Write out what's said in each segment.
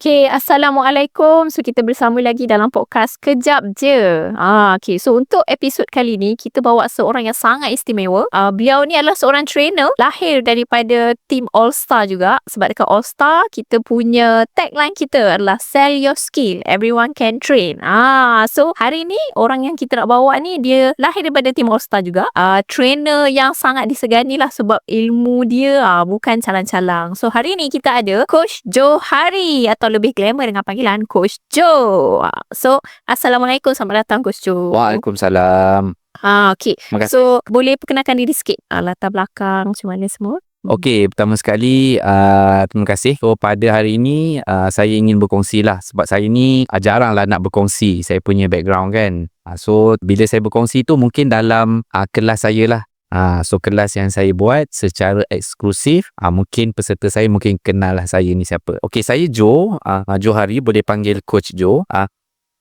Okay, Assalamualaikum. So, kita bersama lagi dalam podcast Kejap Je. Ah, okay, so untuk episod kali ni, kita bawa seorang yang sangat istimewa. Ah, beliau ni adalah seorang trainer, lahir daripada tim All Star juga. Sebab dekat All Star, kita punya tagline kita adalah Sell Your Skill, Everyone Can Train. Ah, so hari ni, orang yang kita nak bawa ni, dia lahir daripada tim All Star juga. Ah, trainer yang sangat disegani lah sebab ilmu dia ah, bukan calang-calang. So, hari ni kita ada Coach Johari atau lebih glamour dengan panggilan Coach Joe. So, Assalamualaikum. Selamat datang Coach Joe. Waalaikumsalam. Ah, okay. Terima kasih. So, boleh perkenalkan diri sikit. Ah, latar belakang macam mana semua. Okey, pertama sekali uh, terima kasih. So pada hari ini uh, saya ingin berkongsi lah sebab saya ni uh, jarang lah nak berkongsi saya punya background kan. Uh, so bila saya berkongsi tu mungkin dalam uh, kelas saya lah. Uh, so kelas yang saya buat secara eksklusif uh, mungkin peserta saya mungkin kenal lah saya ni siapa. Okey, saya Joe, uh, Joe Hari boleh panggil Coach Joe. Uh,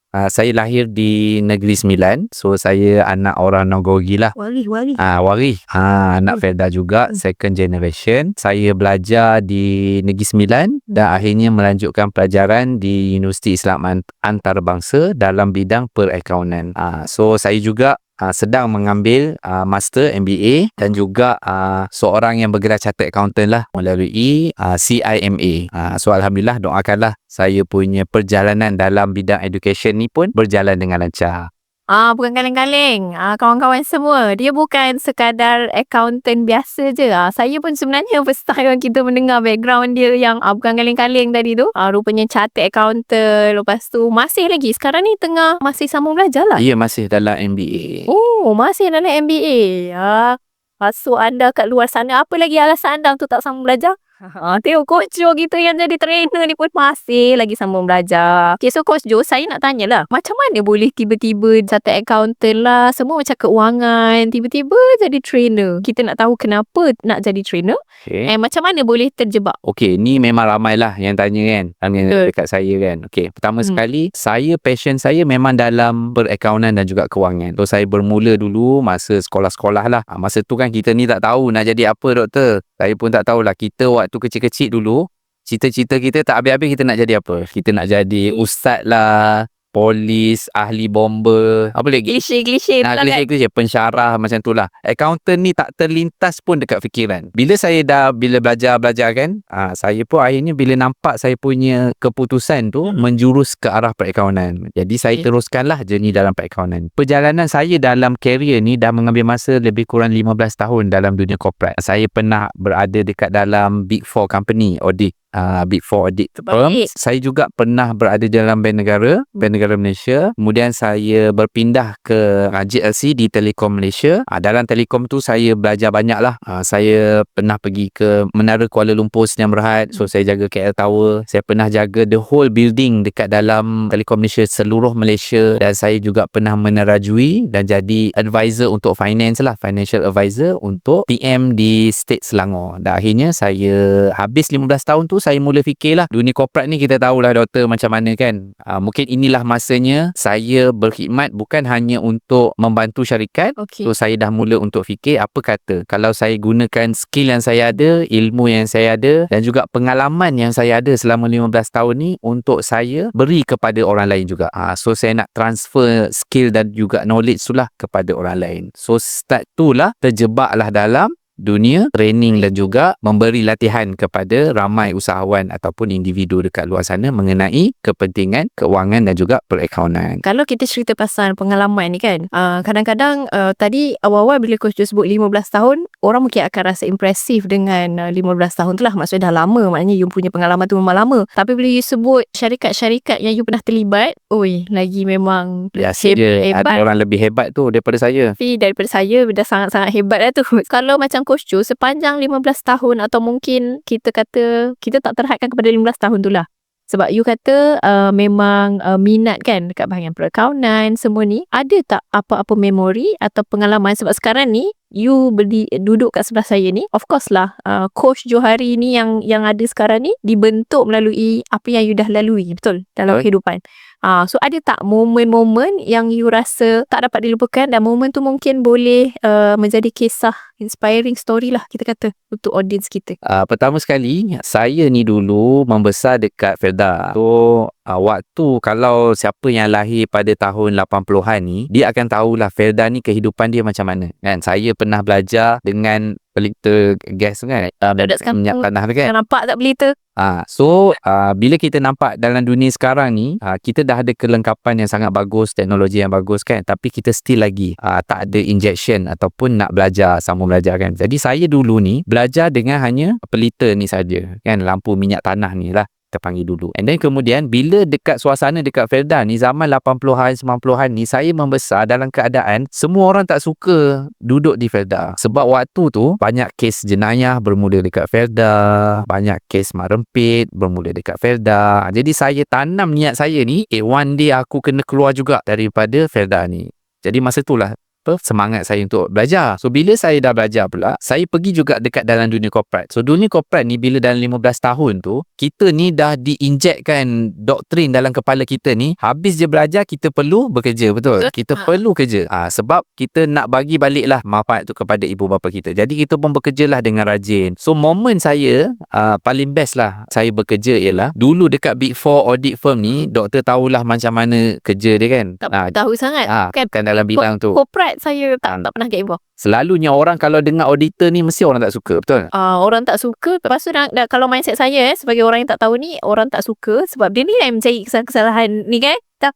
uh, saya lahir di Negeri Sembilan. So saya anak orang Nogogi lah. Wali, wali. Ah, Wari. Ah, anak Hmm. Felda juga, Hmm. second generation. Saya belajar di Negeri Sembilan dan akhirnya melanjutkan pelajaran di Universiti Islam Ant- Antarabangsa dalam bidang perakaunan. Ah, so saya juga ah, sedang mengambil ah, master MBA dan juga ah, seorang yang bergerak chartered accountant lah melalui ah, CIMA. Ah, so alhamdulillah doakanlah saya punya perjalanan dalam bidang education ni pun berjalan dengan lancar. Ah, bukan kaleng-kaleng. Ah, kawan-kawan semua. Dia bukan sekadar accountant biasa je. Ah, saya pun sebenarnya first time kita mendengar background dia yang ah, bukan kaleng-kaleng tadi tu. Ah, rupanya chartered accountant. Lepas tu masih lagi. Sekarang ni tengah masih sambung belajar lah. Ya, masih dalam MBA. Oh, masih dalam MBA. Ah, masuk anda kat luar sana. Apa lagi alasan anda untuk tak sambung belajar? Ha, tengok Coach Joe kita yang jadi trainer ni pun masih lagi sambung belajar. Okay, so Coach Joe, saya nak tanya lah. Macam mana boleh tiba-tiba chartered accountant lah, semua macam keuangan, tiba-tiba jadi trainer. Kita nak tahu kenapa nak jadi trainer Okay. and macam mana boleh terjebak. Okey, ni memang ramai lah yang tanya kan. Tanya Betul. dekat saya kan. Okey, pertama Hmm. sekali, saya passion saya memang dalam perakaunan dan juga kewangan. So, saya bermula dulu masa sekolah-sekolah lah. Ha, masa tu kan kita ni tak tahu nak jadi apa doktor. Saya pun tak tahulah. Kita waktu kecil-kecil dulu, cita-cita kita tak habis-habis kita nak jadi apa. Kita nak jadi ustaz lah, polis, ahli bomber, apa lagi? Klise-klise Nah, tu lah kan. klise-klise pensyarah macam tu lah. Accountant ni tak terlintas pun dekat fikiran. Bila saya dah bila belajar-belajar kan, ah saya pun akhirnya bila nampak saya punya keputusan tu Hmm. menjurus ke arah perakaunan. Jadi saya Okay. teruskanlah journey dalam perakaunan. Perjalanan saya dalam career ni dah mengambil masa lebih kurang 15 tahun dalam dunia corporate. Saya pernah berada dekat dalam Big Four company audit uh, Big Four audit firm. Baik. Saya juga pernah berada dalam Bank Negara, Bank Negara Malaysia. Kemudian saya berpindah ke uh, JLC di Telekom Malaysia. Uh, dalam Telekom tu saya belajar banyak lah. Uh, saya pernah pergi ke Menara Kuala Lumpur Sdn Bhd. So saya jaga KL Tower. Saya pernah jaga the whole building dekat dalam Telekom Malaysia seluruh Malaysia dan saya juga pernah menerajui dan jadi advisor untuk finance lah, financial advisor untuk PM di State Selangor. Dan akhirnya saya habis 15 tahun tu saya mula fikirlah dunia korporat ni kita tahulah doktor macam mana kan. Uh, mungkin inilah masanya saya berkhidmat bukan hanya untuk membantu syarikat Okay. So saya dah mula untuk fikir apa kata kalau saya gunakan skill yang saya ada, ilmu yang saya ada dan juga pengalaman yang saya ada selama 15 tahun ni untuk saya beri kepada orang lain juga. Ha, so saya nak transfer skill dan juga knowledge tu lah kepada orang lain. So start tu lah terjebaklah dalam dunia training dan juga memberi latihan kepada ramai usahawan ataupun individu dekat luar sana mengenai kepentingan keuangan dan juga perakaunan. Kalau kita cerita pasal pengalaman ni kan, uh, kadang-kadang uh, tadi awal-awal bila Coach Joe sebut 15 tahun, orang mungkin akan rasa impresif dengan uh, 15 tahun tu lah. Maksudnya dah lama, maknanya you punya pengalaman tu memang lama. Tapi bila you sebut syarikat-syarikat yang you pernah terlibat, oi, lagi memang Biasa heb- ada hebat. orang lebih hebat tu daripada saya. Tapi daripada saya dah sangat-sangat hebat lah tu. Kalau macam Coach Joe, sepanjang 15 tahun atau mungkin kita kata, kita tak terhadkan kepada 15 tahun tu lah. Sebab you kata uh, memang uh, minat kan dekat bahagian perakaunan semua ni. Ada tak apa-apa memori atau pengalaman sebab sekarang ni you berdi, duduk kat sebelah saya ni. Of course lah uh, coach Johari ni yang yang ada sekarang ni dibentuk melalui apa yang you dah lalui betul dalam Betul. kehidupan. Ah, so ada tak momen-momen yang you rasa tak dapat dilupakan dan momen tu mungkin boleh uh, menjadi kisah inspiring story lah kita kata untuk audience kita. Uh, pertama sekali, saya ni dulu membesar dekat Felda. So, uh, waktu kalau siapa yang lahir pada tahun 80-an ni, dia akan tahulah Felda ni kehidupan dia macam mana. Kan? Saya pernah belajar dengan pelita gas tu kan. Uh, Budak sekarang minyak tanah tu kan. Nampak tak berita? Ah, so uh, bila kita nampak dalam dunia sekarang ni, uh, kita dah ada kelengkapan yang sangat bagus, teknologi yang bagus kan, tapi kita still lagi uh, tak ada injection ataupun nak belajar sama belajar kan. Jadi saya dulu ni belajar dengan hanya pelita ni saja kan, lampu minyak tanah ni lah kita panggil dulu. And then kemudian bila dekat suasana dekat Felda ni zaman 80-an 90-an ni saya membesar dalam keadaan semua orang tak suka duduk di Felda. Sebab waktu tu banyak kes jenayah bermula dekat Felda, banyak kes mak rempit bermula dekat Felda. Jadi saya tanam niat saya ni, eh one day aku kena keluar juga daripada Felda ni. Jadi masa tu lah apa semangat saya untuk belajar. So bila saya dah belajar pula, saya pergi juga dekat dalam dunia corporate. So dunia corporate ni bila dalam 15 tahun tu, kita ni dah diinjekkan doktrin dalam kepala kita ni, habis je belajar kita perlu bekerja, betul? Kita Ha. perlu kerja. Ah sebab kita nak bagi baliklah manfaat tu kepada ibu bapa kita. Jadi kita pun bekerjalah dengan rajin. So momen saya uh, paling best lah saya bekerja ialah dulu dekat Big Four audit firm ni, doktor tahulah macam mana kerja dia kan. Tak Ah, tahu sangat. ah, kan kan dalam bidang tu. corporate saya tak Ah. tak pernah get involved. Selalunya orang kalau dengar auditor ni mesti orang tak suka, betul? Uh, orang tak suka Lepas tu dah, dah, Kalau mindset saya eh, Sebagai orang yang tak tahu ni Orang tak suka Sebab dia ni yang mencari kesalahan-kesalahan ni kan tak,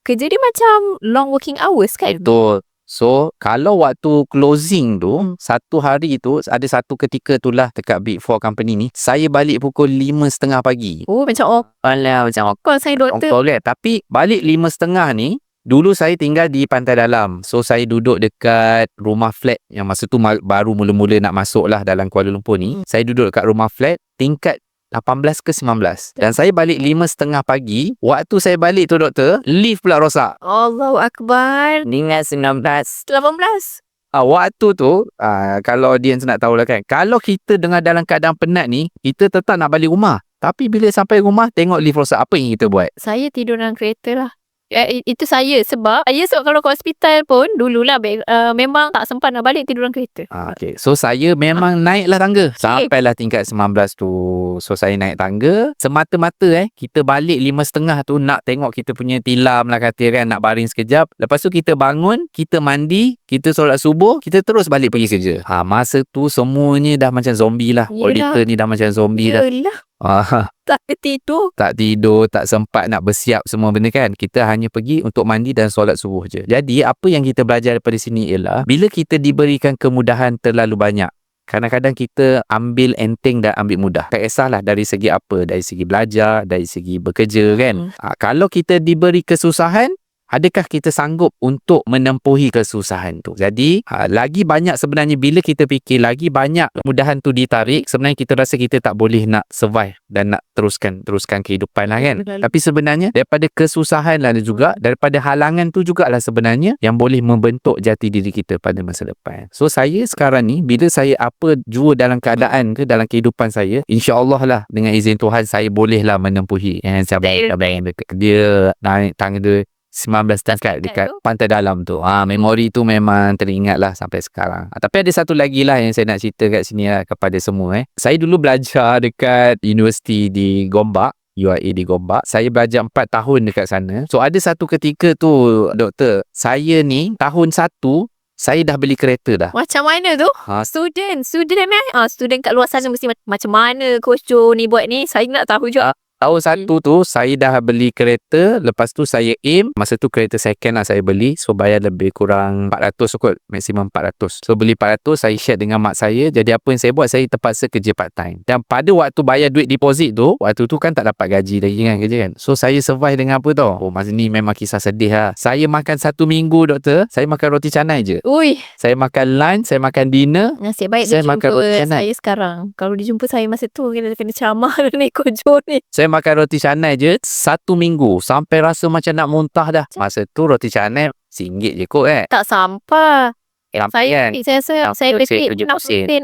Kerja dia macam Long working hours kan Betul. So, kalau waktu closing tu, Hmm. satu hari tu, ada satu ketika tu lah dekat Big Four company ni, saya balik pukul lima setengah pagi. Oh macam oh Alah, macam Kalau saya doktor kan Tapi balik lima setengah ni Dulu saya tinggal di Pantai Dalam. So saya duduk dekat rumah flat Yang masa tu baru mula-mula nak masuk lah dalam Kuala Lumpur ni. Hmm. Saya duduk dekat rumah flat Tingkat 18 ke 19 Dan saya balik lima setengah pagi. Waktu saya balik tu doktor Lift pula rosak. Allahu Akbar. Dengan 19 18 Ah, waktu tu ah, Kalau audience nak tahu lah kan Kalau kita dengar dalam keadaan penat ni Kita tetap nak balik rumah. Tapi bila sampai rumah Tengok lift rosak Apa yang kita buat? Saya tidur dalam kereta lah Eh, itu saya sebab saya sebab kalau ke hospital pun dululah uh, memang tak sempat nak balik tidur dalam kereta. Ah, okay. So saya memang naiklah tangga. Sampailah tingkat 19 tu. So saya naik tangga. Semata-mata eh Kita balik lima setengah tu Nak tengok kita punya tilam lah kata kan Nak baring sekejap. Lepas tu kita bangun Kita mandi Kita solat subuh Kita terus balik pergi kerja. Ha, Masa tu semuanya dah macam zombie lah. Yelah. Auditor ni dah macam zombie dah. Yelah, ah, tak tidur. Tak tidur Tak sempat nak bersiap semua benda kan Kita hanya pergi untuk mandi dan solat subuh je Jadi apa yang kita belajar daripada sini ialah Bila kita diberikan kemudahan terlalu banyak Kadang-kadang kita ambil enteng dan ambil mudah. Tak kisahlah dari segi apa, dari segi belajar, dari segi bekerja kan. Hmm. Ha, kalau kita diberi kesusahan, adakah kita sanggup untuk menempuhi kesusahan tu? Jadi, ha, lagi banyak sebenarnya bila kita fikir lagi banyak kemudahan tu ditarik, sebenarnya kita rasa kita tak boleh nak survive dan nak teruskan teruskan kehidupan lah kan. Betul. Tapi sebenarnya daripada kesusahan lah juga, daripada halangan tu jugalah sebenarnya yang boleh membentuk jati diri kita pada masa depan. So saya sekarang ni bila saya apa jua dalam keadaan ke dalam kehidupan saya, insya-Allah lah dengan izin Tuhan saya bolehlah menempuhi yang saya dekat dia naik tangga dia 19 tahun dekat, dekat tu. pantai dalam tu. Ha, memori tu memang teringat lah sampai sekarang. Ha, tapi ada satu lagi lah yang saya nak cerita kat sini lah kepada semua eh. Saya dulu belajar dekat universiti di Gombak. UIA di Gombak. Saya belajar 4 tahun dekat sana. So ada satu ketika tu doktor, saya ni tahun satu saya dah beli kereta dah. Macam mana tu? Ha, Student, student eh. Ah, student kat luar sana mesti ma- macam mana Coach Joe ni buat ni. Saya nak tahu juga. Tahun satu tu saya dah beli kereta Lepas tu saya aim. Masa tu kereta second lah saya beli So bayar lebih kurang 400 kot Maksimum 400 So beli 400 Saya share dengan mak saya. Jadi apa yang saya buat Saya terpaksa kerja part time Dan pada waktu bayar duit deposit tu Waktu tu kan tak dapat gaji lagi kan kerja kan. So saya survive dengan apa tau? Oh masa ni memang kisah sedih lah. Saya makan satu minggu doktor Saya makan roti canai je. Ui, Saya makan lunch Saya makan dinner. Nasib baik Saya dia makan jumpa roti canai. saya sekarang. Kalau dia jumpa saya masa tu, kena kena ceramah ni Coach Joe ni. Saya makan roti canai je Satu minggu Sampai rasa macam nak muntah dah Masa tu roti canai RM1 je kot eh Tak sampah. Saya kan. saya rasa Ah, saya betul, lebih tujuh nak.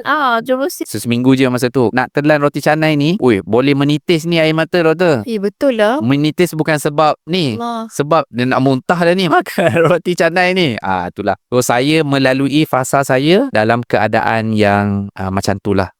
Ah, sen. So, seminggu je masa tu. Nak telan roti canai ni, ui, boleh menitis ni air mata doktor. Eh, betul lah. Menitis bukan sebab ni. Allah. Sebab dia nak muntah dah ni makan roti canai ni. Ah itulah. So saya melalui fasa saya dalam keadaan yang ah, macam itulah. Macam tu lah.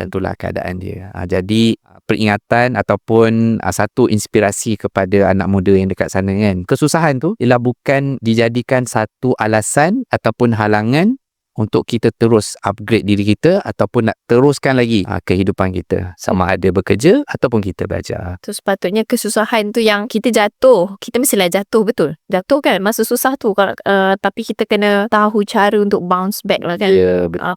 Dan itulah keadaan dia. Ah, jadi ah, peringatan ataupun ah, satu inspirasi kepada anak muda yang dekat sana kan. Kesusahan tu ialah bukan dijadikan satu alasan ataupun halangan untuk kita terus upgrade diri kita ataupun nak teruskan lagi ah, kehidupan kita sama ada bekerja ataupun kita belajar. Tu sepatutnya kesusahan tu yang kita jatuh. Kita mestilah jatuh betul. Jatuh kan masa susah tu. Uh, tapi kita kena tahu cara untuk bounce back lah kan. Ya, betul. Ah.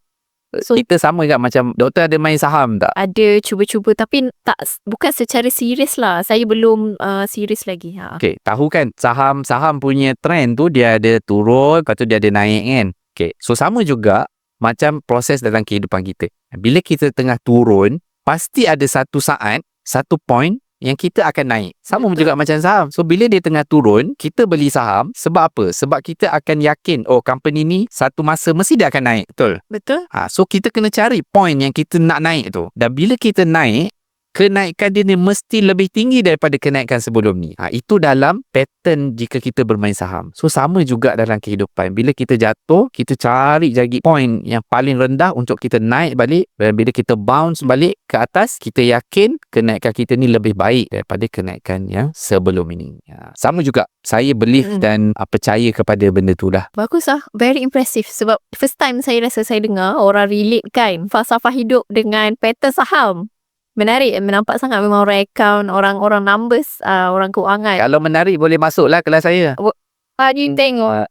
So- kita sama kan macam doktor ada main saham tak? Ada cuba-cuba tapi tak bukan secara serius lah. Saya belum uh, serius lagi. Ha. Okey, tahu kan saham saham punya trend tu dia ada turun, lepas tu dia ada naik kan. Okey, so sama juga macam proses dalam kehidupan kita. Bila kita tengah turun, pasti ada satu saat, satu point yang kita akan naik. Sama Betul. juga macam saham. So bila dia tengah turun, kita beli saham sebab apa? Sebab kita akan yakin oh company ni satu masa mesti dia akan naik. Betul? Betul? Ha, so kita kena cari point yang kita nak naik tu. Dan bila kita naik, kenaikan dia ni mesti lebih tinggi daripada kenaikan sebelum ni. Ha, itu dalam pattern jika kita bermain saham. So sama juga dalam kehidupan. Bila kita jatuh, kita cari lagi point yang paling rendah untuk kita naik balik. Dan bila kita bounce balik ke atas, kita yakin kenaikan kita ni lebih baik daripada kenaikan yang sebelum ini. Ha, sama juga. Saya believe Mm-mm. dan uh, percaya kepada benda tu lah. Bagus lah. Very impressive. Sebab first time saya rasa saya dengar orang relate kan falsafah hidup dengan pattern saham. Menarik. Menampak sangat memang orang account, orang-orang numbers, uh, orang keuangan. Kalau menarik boleh masuklah kelas saya. Ah, you tengok.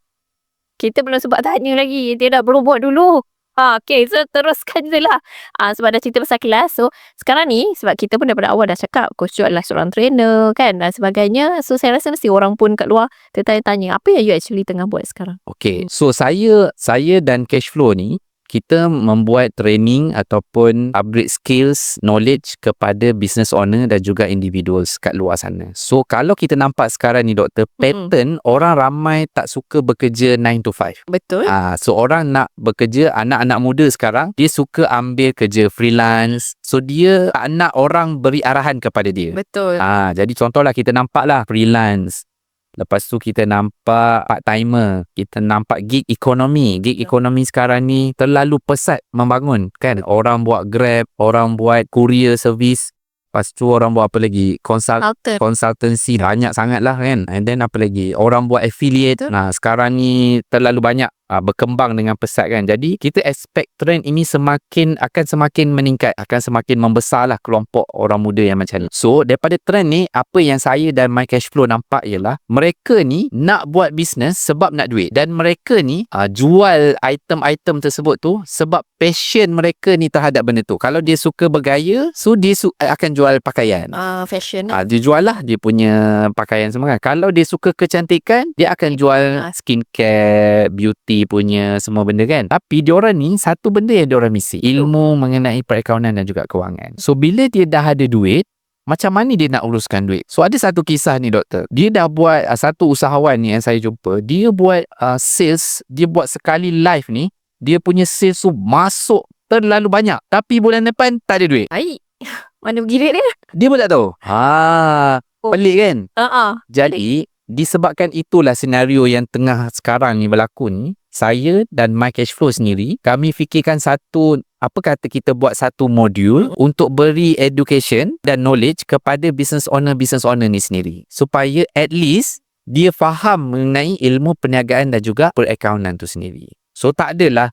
Kita belum sebab tanya lagi. Dia dah belum buat dulu. Ha, okay, so teruskan je lah. Ha, sebab dah cerita pasal kelas. So, sekarang ni, sebab kita pun daripada awal dah cakap, Coach Jo adalah seorang trainer kan dan sebagainya. So, saya rasa mesti orang pun kat luar tertanya-tanya, apa yang you actually tengah buat sekarang? Okay, so saya saya dan Cashflow ni kita membuat training ataupun upgrade skills, knowledge kepada business owner dan juga individuals kat luar sana. So kalau kita nampak sekarang ni doktor, pattern orang ramai tak suka bekerja 9 to 5. Betul. Ah, so orang nak bekerja anak-anak muda sekarang dia suka ambil kerja freelance. So dia tak nak orang beri arahan kepada dia. Betul. Ah, jadi contohlah kita nampak lah freelance. Lepas tu kita nampak part timer, kita nampak gig ekonomi. Gig Betul. ekonomi sekarang ni terlalu pesat membangun kan. Orang buat Grab, orang buat courier service. Lepas tu orang buat apa lagi? Consult Alter. consultancy banyak sangat lah kan and then apa lagi orang buat affiliate Betul. nah sekarang ni terlalu banyak uh, berkembang dengan pesat kan jadi kita expect trend ini semakin akan semakin meningkat akan semakin membesar lah kelompok orang muda yang macam ni so daripada trend ni apa yang saya dan my cash flow nampak ialah mereka ni nak buat bisnes sebab nak duit dan mereka ni uh, jual item-item tersebut tu sebab passion mereka ni terhadap benda tu kalau dia suka bergaya so dia su- akan jual pakaian Ah, fashion. Ah, dia jual lah dia punya pakaian semua kan. Kalau dia suka kecantikan, dia akan jual Ah. skincare, beauty punya semua benda kan. Tapi diorang ni satu benda yang diorang misi. Ilmu mengenai perakaunan dan juga kewangan. So bila dia dah ada duit, macam mana dia nak uruskan duit? So ada satu kisah ni doktor. Dia dah buat uh, satu usahawan ni yang saya jumpa. Dia buat uh, sales, dia buat sekali live ni, dia punya sales tu masuk terlalu banyak. Tapi bulan depan tak ada duit. Baik. Mana pergi duit dia? Dia pun tak tahu. Ha, Oh. pelik kan? Ah, ah. Jadi, disebabkan itulah senario yang tengah sekarang ni berlaku ni, saya dan My Cashflow sendiri, kami fikirkan satu, apa kata kita buat satu modul untuk beri education dan knowledge kepada business owner business owner ni sendiri. Supaya at least dia faham mengenai ilmu perniagaan dan juga perakaunan tu sendiri. So tak adalah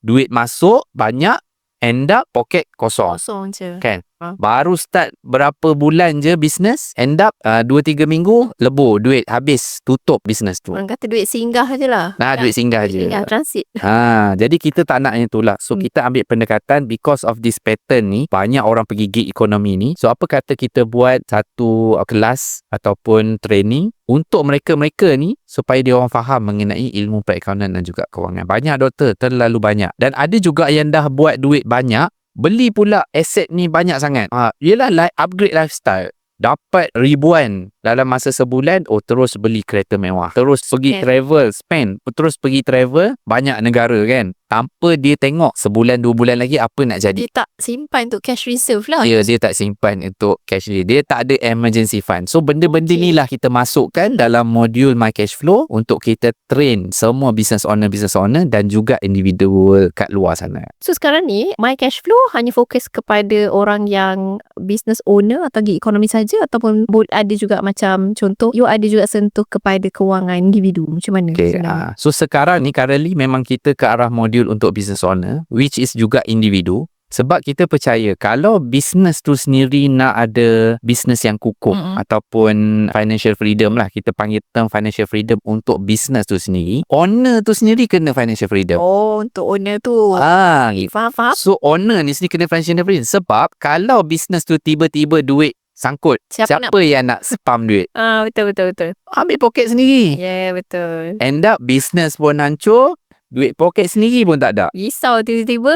duit masuk banyak, end up poket kosong. Kosong je. Kan? Baru start berapa bulan je bisnes, end up uh, 2-3 minggu, lebur duit habis, tutup bisnes tu. Orang kata duit singgah je lah. Nah, duit singgah je. Singgah transit. Ha, jadi kita tak nak yang tu lah. So Hmm. kita ambil pendekatan because of this pattern ni, banyak orang pergi gig ekonomi ni. So apa kata kita buat satu uh, kelas ataupun training untuk mereka-mereka ni supaya dia orang faham mengenai ilmu perakaunan dan juga kewangan. Banyak doktor, terlalu banyak. Dan ada juga yang dah buat duit banyak, beli pula aset ni banyak sangat. Ha, yelah like upgrade lifestyle. Dapat ribuan dalam masa sebulan oh terus beli kereta mewah terus pergi travel spend terus pergi travel banyak negara kan tanpa dia tengok sebulan dua bulan lagi apa nak jadi Dia tak simpan untuk cash reserve lah. dia dia tak simpan untuk cash dia. Dia tak ada emergency fund. So benda-benda Okay. ni lah kita masukkan dalam modul My Cash Flow untuk kita train semua business owner business owner dan juga individual kat luar sana. So sekarang ni My Cash Flow hanya fokus kepada orang yang business owner atau gig ekonomi saja ataupun ada juga macam contoh you ada juga sentuh kepada kewangan individu macam mana Okay. Uh, sebenarnya? so sekarang ni currently memang kita ke arah modul untuk business owner which is juga individu. Sebab kita percaya kalau business tu sendiri nak ada business yang kukuh Mm-mm. ataupun financial freedom lah kita panggil term financial freedom untuk business tu sendiri owner tu sendiri kena financial freedom Oh untuk owner tu ah Faham faham So owner ni sendiri kena financial freedom sebab kalau business tu tiba-tiba duit sangkut Siapa, siapa, nak yang nak spam duit Ah betul betul betul. ambil poket sendiri Yeah betul. end up business pun hancur duit poket sendiri pun tak ada Risau tiba-tiba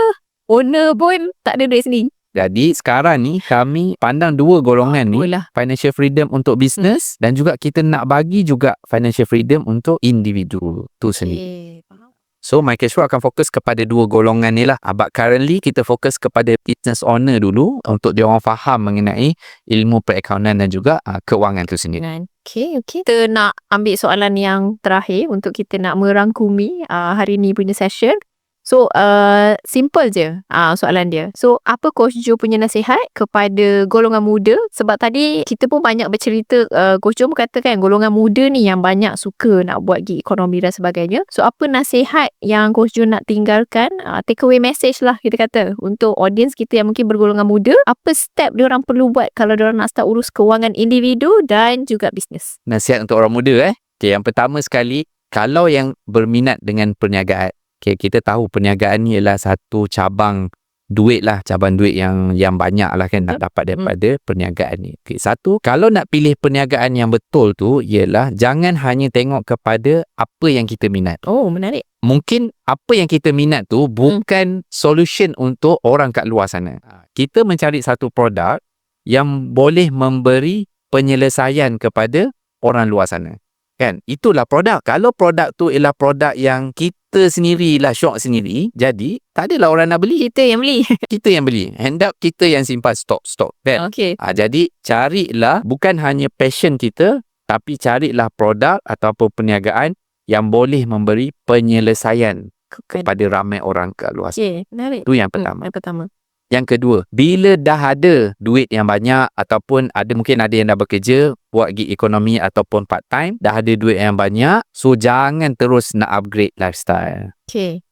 owner pun tak ada duit sendiri. jadi sekarang ni kami pandang dua golongan ni Itulah. financial freedom untuk business dan juga kita nak bagi juga financial freedom untuk individu tu sendiri Okay. So My Cash Flow akan fokus kepada dua golongan ni lah. Ah, But currently kita fokus kepada business owner dulu untuk dia orang faham mengenai ilmu perakaunan dan juga uh, keuangan tu sendiri. Kan? Okay, okay. Kita nak ambil soalan yang terakhir untuk kita nak merangkumi uh, hari ni punya session. So, uh, simple je uh, soalan dia. So, apa Coach Jo punya nasihat kepada golongan muda? Sebab tadi kita pun banyak bercerita, uh, Coach Jo pun katakan golongan muda ni yang banyak suka nak buat gig ekonomi dan sebagainya. So, apa nasihat yang Coach Jo nak tinggalkan? Uh, take away message lah kita kata untuk audience kita yang mungkin bergolongan muda. Apa step dia orang perlu buat kalau dia orang nak start urus kewangan individu dan juga bisnes? Nasihat untuk orang muda eh. Okay, yang pertama sekali, kalau yang berminat dengan perniagaan, okay, kita tahu perniagaan ni ialah satu cabang duit lah, cabang duit yang yang banyak lah kan nak dapat daripada perniagaan ni. Okay, satu, kalau nak pilih perniagaan yang betul tu ialah jangan hanya tengok kepada apa yang kita minat. Oh, menarik. mungkin apa yang kita minat tu bukan solution untuk orang kat luar sana. Ha, Kita mencari satu produk yang boleh memberi penyelesaian kepada orang luar sana. Kan? Itulah produk. Kalau produk tu ialah produk yang kita sendirilah syok sendiri, jadi tak adalah orang nak beli. Kita yang beli. Kita yang beli. End up kita yang simpan stok-stok. Kan? Okey. Ha, jadi carilah bukan hanya passion kita tapi carilah produk ataupun perniagaan yang boleh memberi penyelesaian kepada ramai orang kat luar. Okey, menarik. Itu yang Hmm, pertama. yang pertama. Yang kedua, bila dah ada duit yang banyak ataupun ada mungkin ada yang dah bekerja buat gig ekonomi ataupun part time, dah ada duit yang banyak, so jangan terus nak upgrade lifestyle. Okey.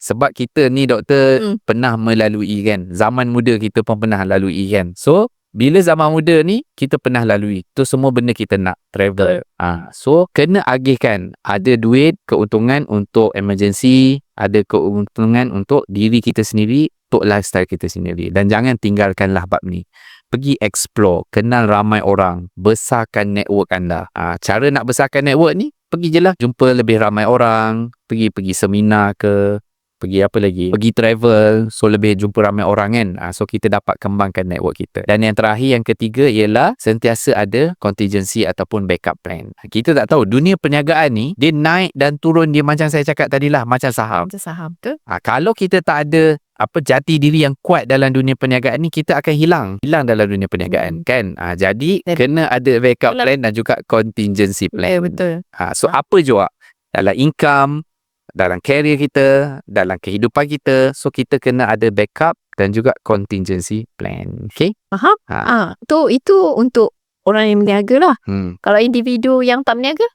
Sebab kita ni doktor Hmm. pernah melalui kan. Zaman muda kita pun pernah lalui kan. So, bila zaman muda ni kita pernah lalui. Tu semua benda kita nak travel. Ah, so kena agihkan ada duit keuntungan untuk emergency, ada keuntungan untuk diri kita sendiri, untuk lifestyle kita sendiri. Dan jangan tinggalkanlah bab ni. Pergi explore, kenal ramai orang, besarkan network anda. Ah, cara nak besarkan network ni pergi je lah. Jumpa lebih ramai orang, pergi pergi seminar ke, pergi apa lagi? Pergi travel so lebih jumpa ramai orang kan? Ah, so kita dapat kembangkan network kita. Dan yang terakhir yang ketiga ialah sentiasa ada contingency ataupun backup plan. Kita tak tahu. Dunia perniagaan ni dia naik dan turun. Dia macam saya cakap tadi lah macam saham. Macam saham tu. ha, kalau kita tak ada apa jati diri yang kuat dalam dunia perniagaan ni kita akan hilang hilang dalam dunia perniagaan kan ha, jadi Dan- kena ada backup Kalau- plan dan juga contingency plan Eh, betul. Ha, so apa juga dalam income, dalam career kita, dalam kehidupan kita, so kita kena ada backup dan juga contingency plan. Okay? Faham? Ha. Ah, tu itu untuk orang yang berniaga lah. Hmm. Kalau individu yang tak berniaga,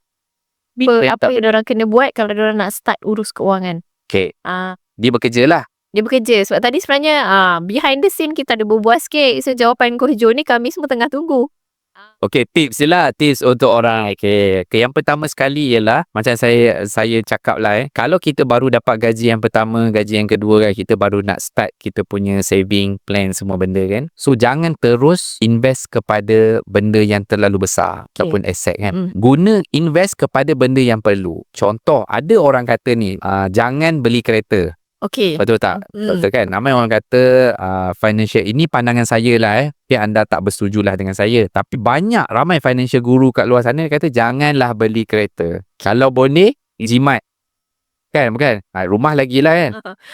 apa, apa yang orang kena buat kalau orang nak start urus kewangan? Okay. Ah, Dia bekerja lah. Dia bekerja sebab tadi sebenarnya ah, behind the scene kita ada berbual sikit. So jawapan Coach Jo ni kami semua tengah tunggu. Okay, tips je lah. Tips untuk orang. Okay. okay. Yang pertama sekali ialah, macam saya saya cakap lah eh. Kalau kita baru dapat gaji yang pertama, gaji yang kedua kan, kita baru nak start kita punya saving plan semua benda kan. So, jangan terus invest kepada benda yang terlalu besar Okay. ataupun aset kan. Hmm. Guna invest kepada benda yang perlu. Contoh, ada orang kata ni, uh, jangan beli kereta. Okey. Betul tak? Hmm. Betul kan? Ramai orang kata uh, financial ini pandangan saya lah eh. Mungkin anda tak bersetujulah dengan saya. Tapi banyak ramai financial guru kat luar sana kata janganlah beli kereta. Kalau boleh jimat. Kan bukan? Ha, rumah lagi lah kan.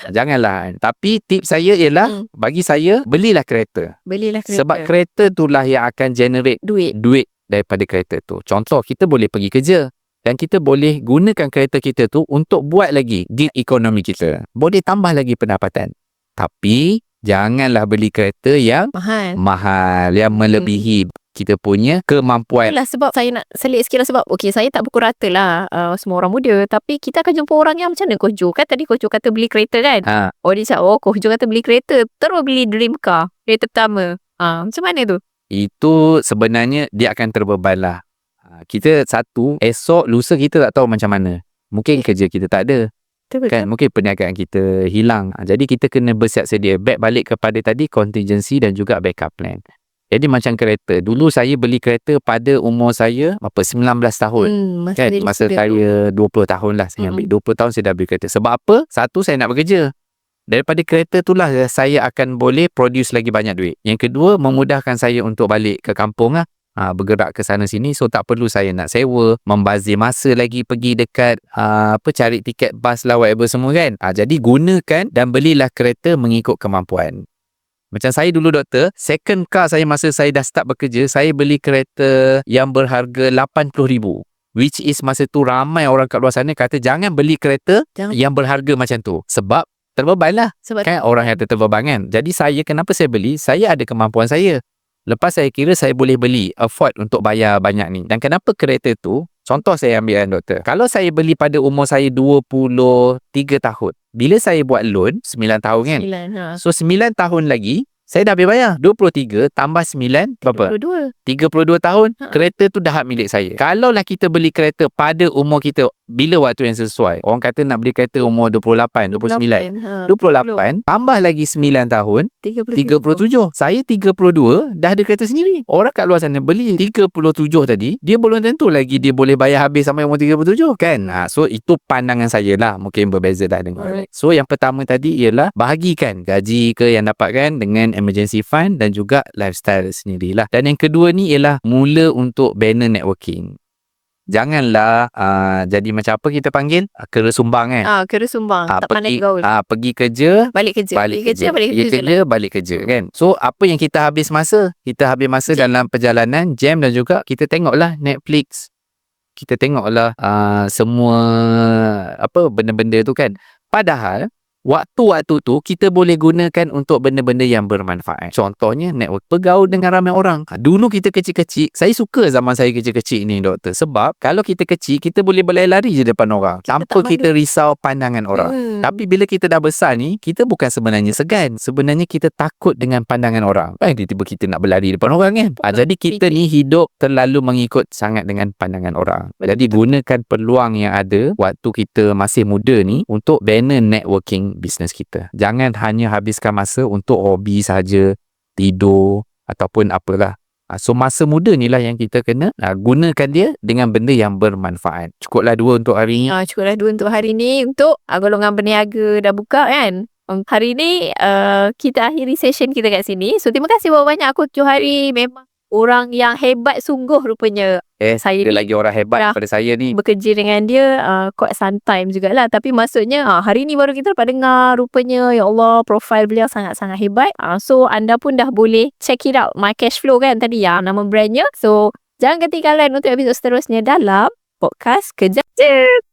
Janganlah. kan. Tapi tips saya ialah Hmm. bagi saya belilah kereta. Belilah kereta. Sebab kereta itulah yang akan generate duit. duit daripada kereta tu. Contoh kita boleh pergi kerja dan kita boleh gunakan kereta kita tu untuk buat lagi gig ekonomi kita. Boleh tambah lagi pendapatan. Tapi janganlah beli kereta yang Mahal. mahal, yang melebihi kita punya kemampuan. Itulah sebab saya nak selit sikit lah sebab okay saya tak pukul rata lah uh, semua orang muda tapi kita akan jumpa orang yang macam mana Coach Jo kan tadi Coach Jo kata beli kereta kan Ha, oh dia cakap oh Coach Jo kata beli kereta terus beli dream car kereta pertama ah macam mana tu itu sebenarnya dia akan terbeban lah. Ha, Kita satu, esok lusa kita tak tahu macam mana. Mungkin kerja kita tak ada. betul kan? mungkin perniagaan kita hilang. Ha, jadi kita kena bersiap sedia. Back balik kepada tadi contingency dan juga backup plan. Jadi macam kereta dulu saya beli kereta pada umur saya apa 19 tahun. Hmm, masa kan? masa saya 20 tahun lah saya ambil. 20 tahun saya dah beli kereta. Sebab apa? Satu saya nak bekerja. Daripada kereta itulah saya akan boleh produce lagi banyak duit. Yang kedua memudahkan saya untuk balik ke kampung lah ha, bergerak ke sana sini so tak perlu saya nak sewa membazir masa lagi pergi dekat ha, apa cari tiket bas lah whatever semua kan ha, jadi gunakan dan belilah kereta mengikut kemampuan macam saya dulu doktor, second car saya masa saya dah start bekerja, saya beli kereta yang berharga RM80,000. Which is masa tu ramai orang kat luar sana kata jangan beli kereta Jangan. yang berharga macam tu. Sebab terbeban lah. sebab Kan orang yang terbeban kan. Jadi saya kenapa saya beli? Saya ada kemampuan saya. Lepas saya kira saya boleh beli, afford untuk bayar banyak ni. Dan kenapa kereta tu, contoh saya ambil kan doktor. Kalau saya beli pada umur saya 23 tahun, bila saya buat loan 9 tahun kan. sembilan ha So 9 tahun lagi saya dah habis bayar 23 tambah 9 berapa? 22 32 tahun Ha. kereta tu dah hak milik saya. Kalaulah kita beli kereta pada umur kita bila waktu yang sesuai. Orang kata nak beli kereta umur 28, 29. ha 28 tambah lagi 9 tahun 37. 37 Saya 32 dah ada kereta sendiri. Orang kat luar sana beli 37 tadi, dia belum tentu lagi dia boleh bayar habis sampai umur 37 kan. Ha, so itu pandangan saya lah. Mungkin berbeza dah dengan. Alright. So yang pertama tadi ialah bahagikan gaji ke yang dapatkan dengan emergency fund dan juga lifestyle sendirilah. Dan yang kedua ni ialah mula untuk banner networking. Janganlah uh, jadi macam apa kita panggil? Uh, kera sumbang kan. ah kira sumbang Ah, tak pandai gaul ah, pergi kerja balik kerja balik kerja balik Pergi kerja, je lah. kerja balik kerja kan so apa yang kita habis masa kita habis masa Jam. dalam perjalanan jam dan juga kita tengoklah Netflix kita tengoklah uh, semua apa benda-benda tu kan padahal waktu-waktu tu kita boleh gunakan untuk benda-benda yang bermanfaat contohnya network bergaul dengan ramai orang ha, dulu kita kecil-kecil saya suka zaman saya kecil-kecil ni doktor sebab kalau kita kecil kita boleh berlari-lari je depan orang Kita tanpa tak malu. kita risau pandangan orang Hmm. tapi bila kita dah besar ni, kita bukan sebenarnya segan. Sebenarnya kita takut dengan pandangan orang. Kan tiba-tiba kita nak berlari depan orang kan. Ah, jadi kita ni hidup terlalu mengikut sangat dengan pandangan orang. Jadi gunakan peluang yang ada waktu kita masih muda ni untuk banner networking bisnes kita. Jangan hanya habiskan masa untuk hobi saja, tidur ataupun apalah. Ah, So masa muda ni lah yang kita kena ah, gunakan dia dengan benda yang bermanfaat. Cukuplah dua untuk hari ni. Ah, cukuplah dua untuk hari ni untuk ah, golongan berniaga dah buka kan. Um, hari ni uh, kita akhiri session kita kat sini. So terima kasih banyak-banyak aku Johari memang orang yang hebat sungguh rupanya. Eh, Saya ada ni lagi orang hebat dah daripada saya ni. bekerja dengan dia uh, quite some time jugalah. Tapi maksudnya uh, hari ni baru kita dapat dengar rupanya ya Allah profil beliau sangat-sangat hebat. Uh, so anda pun dah boleh check it out. My Cash Flow kan tadi ya nama brandnya. So jangan ketinggalan untuk episod seterusnya dalam podcast Kejap Je.